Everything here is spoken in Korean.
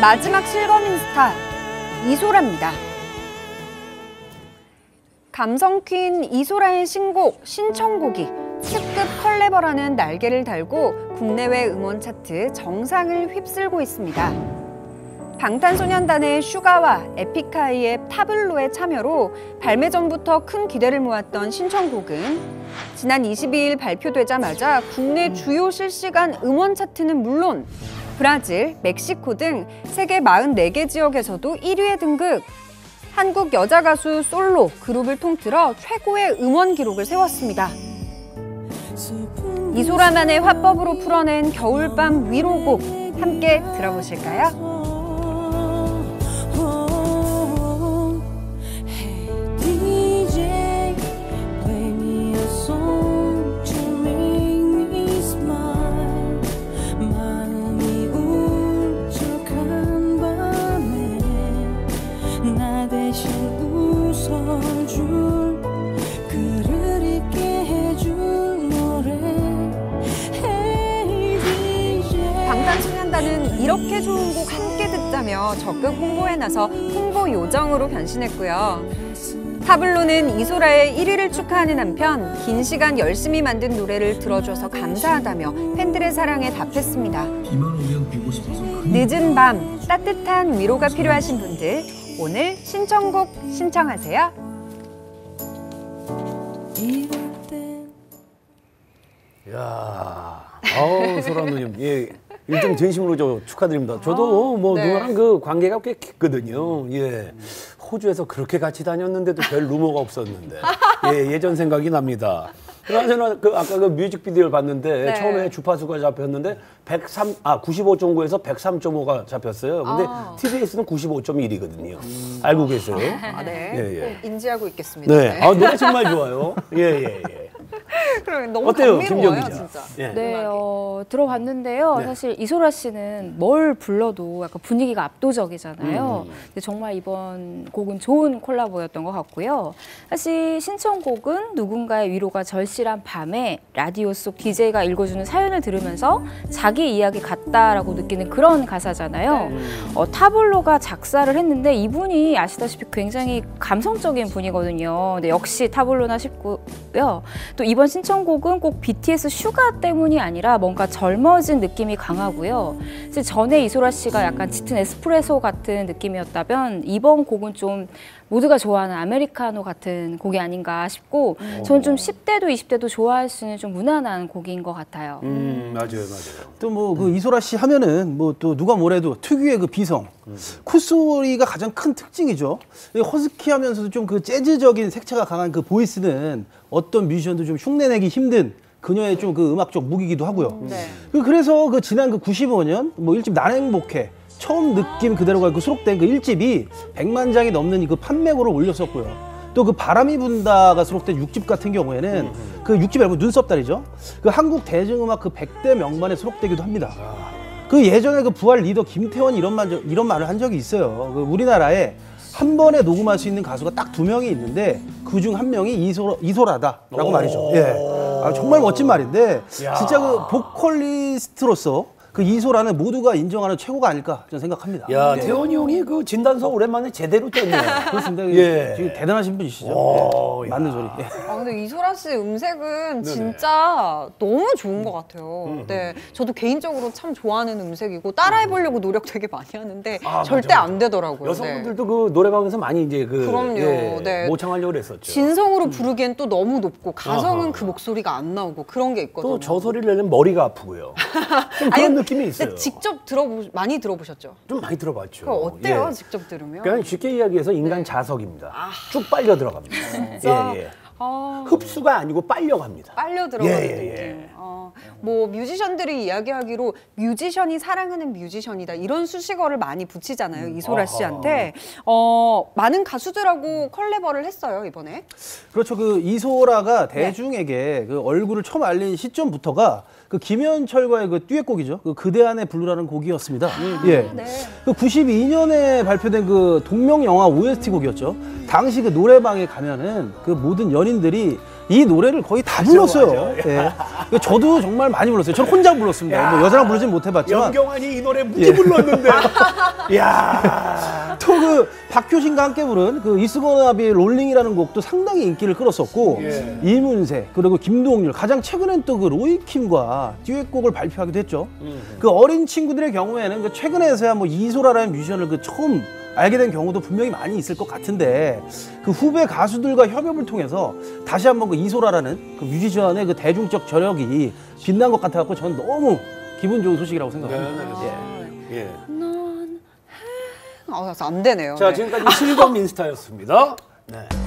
마지막 실검인 스타 이소라입니다. 감성 퀸 이소라의 신곡 신청곡이 특급 컬래버라는 날개를 달고 국내외 음원 차트 정상을 휩쓸고 있습니다. 방탄소년단의 슈가와 에픽하이의 타블로의 참여로 발매 전부터 큰 기대를 모았던 신청곡은 지난 22일 발표되자마자 국내 주요 실시간 음원 차트는 물론 브라질, 멕시코 등 세계 44개 지역에서도 1위에 등극. 한국 여자 가수 솔로 그룹을 통틀어 최고의 음원 기록을 세웠습니다. 이소라만의 화법으로 풀어낸 겨울밤 위로곡 함께 들어보실까요? 방탄소년단은 이렇게 좋은 곡 함께 듣자며 적극 홍보에 나서 홍보 요정으로 변신했고요. 타블로는 이소라의 1위를 축하하는 한편 긴 시간 열심히 만든 노래를 들어줘서 감사하다며 팬들의 사랑에 답했습니다. 늦은 밤 따뜻한 위로가 필요하신 분들 오늘 신청곡 신청하세요. 야, 아우 소라 누님, 예, 일등 진심으로 저 축하드립니다. 저도 뭐 네. 누나랑 그 관계가 꽤 깊거든요. 예, 호주에서 그렇게 같이 다녔는데도 별 루머가 없었는데, 예, 예전 생각이 납니다. 그나저나 그 아까 그 뮤직비디오를 봤는데 네. 처음에 주파수가 잡혔는데 103, 아 95.9에서 103.5가 잡혔어요. 근데 아. TBS는 95.1이거든요. 알고 계세요? 아, 네. 예, 예. 인지하고 있겠습니다. 네, 아 노래 정말 좋아요. 예, 예, 예. 그럼 너무 어때요, 감미로워요? 진짜. 예. 네, 어, 들어봤는데요. 네. 사실 이소라 씨는 뭘 불러도 약간 분위기가 압도적이잖아요. 음. 근데 정말 이번 곡은 좋은 콜라보였던 것 같고요. 사실 신청곡은 누군가의 위로가 절실한 밤에 라디오 속 DJ가 읽어주는 사연을 들으면서 자기 이야기 같다라고 느끼는 그런 가사잖아요. 어, 타블로가 작사를 했는데 이분이 아시다시피 굉장히 감성적인 분이거든요. 근데 역시 타블로나 싶고요. 또 이번 신청 곡은 꼭 BTS 슈가 때문이 아니라 뭔가 젊어진 느낌이 강하고요. 전에 이소라 씨가 약간 짙은 에스프레소 같은 느낌이었다면 이번 곡은 좀 모두가 좋아하는 아메리카노 같은 곡이 아닌가 싶고 저는 좀 10대도 20대도 좋아할 수 있는 좀 무난한 곡인 것 같아요. 음, 맞아요, 맞아요. 또 뭐 그 이소라 씨 하면은 뭐 또 누가 뭐래도 특유의 그 비성, 콧소리가 가장 큰 특징이죠. 이 허스키하면서도 좀 그 재즈적인 색채가 강한 그 보이스는 어떤 뮤지션도 좀 흉내내기 힘든 그녀의 좀 그 음악적 무기이기도 하고요. 네. 그 그래서 그 지난 그 95년 뭐 일집 난 행복해 처음 느낌 그대로가 그 수록된 그 일집이 100만 장이 넘는 그 판매고를 올렸었고요. 또 그 바람이 분다가 수록된 6집 같은 경우에는 그 6집 앨범 눈썹달이죠. 그 한국 대중음악 그 100대 명반에 수록되기도 합니다. 그 예전에 그 부활 리더 김태원이 이런 말 이런 말을 한 적이 있어요. 그 우리나라에 한 번에 녹음할 수 있는 가수가 딱 두 명이 있는데 그 중 한 명이 이소, 이소라다라고 말이죠. 예. 아, 정말 멋진 말인데 야. 진짜 그 보컬리스트로서 그 이소라는 모두가 인정하는 최고가 아닐까 저는 생각합니다. 야, 예. 태원이 형이 그 진단서 오랜만에 제대로 뗐네요. 그렇습니다. 예. 지금 대단하신 분이시죠. 오, 예. 야. 맞는 소리. 예. 아, 근데 이소라 씨 음색은 진짜 너무 좋은 것 같아요. 네. 저도 개인적으로 참 좋아하는 음색이고 따라해보려고 노력 되게 많이 하는데 아, 절대 맞아, 안 되더라고요. 여성분들도 그 노래방에서 많이 이제 그 그럼요. 예, 네. 모창하려고 그랬었죠. 진성으로 부르기엔 또 너무 높고 가성은 아하. 그 목소리가 안 나오고 그런 게 있거든요. 또 저 소리를 내면 머리가 아프고요. 좀 그런 아니, 느낌이 있어요. 근데 직접 들어보 많이 들어보셨죠? 좀 많이 들어봤죠. 그거 어때요? 예. 직접 들으면? 그냥 쉽게 이야기해서 인간 자석입니다. 쭉 빨려 들어갑니다. 예, 예. 아, 흡수가 아니고 빨려 갑니다. 빨려 들어가는 예, 예. 예. 어, 뭐 뮤지션들이 이야기하기로 뮤지션이 사랑하는 뮤지션이다 이런 수식어를 많이 붙이잖아요 이소라 아하. 씨한테. 어, 많은 가수들하고 컬래버를 했어요 이번에. 그렇죠. 그 이소라가 대중에게 그 얼굴을 처음 알린 시점부터가 그 김현철과의 그 듀엣곡이죠. 그 그대 안에 부르라는 곡이었습니다. 예. 네. 그 92년에 발표된 그 동명 영화 OST 곡이었죠. 당시 그 노래방에 가면은 그 모든 연인들이 이 노래를 거의 다 불렀어요. 예. 저도 정말 많이 불렀어요. 저는 혼자 불렀습니다. 뭐 여자랑 부르진 못해봤지만 영경환이 이 노래 무지 불렀는데. 야. 또그 박효신과 함께 부른 그 이스거나비의 롤링이라는 곡도 상당히 인기를 끌었었고 예. 이문세 그리고 김동률 가장 최근엔 또 그 로이킴과 듀엣곡을 발표하기도 했죠. 음. 그 어린 친구들의 경우에는 그 최근에서야 뭐 이소라라는 뮤지션을 그 처음 알게 된 경우도 분명히 많이 있을 것 같은데 그 후배 가수들과 협업을 통해서 다시 한번 그 이소라라는 그 뮤지션의 그 대중적 저력이 빛난 것 같아갖고 저는 너무 기분 좋은 소식이라고 생각합니다. 네, 예. 넌 해... 아, 안 되네요. 자, 네. 지금까지 실검 인스타였습니다. 네.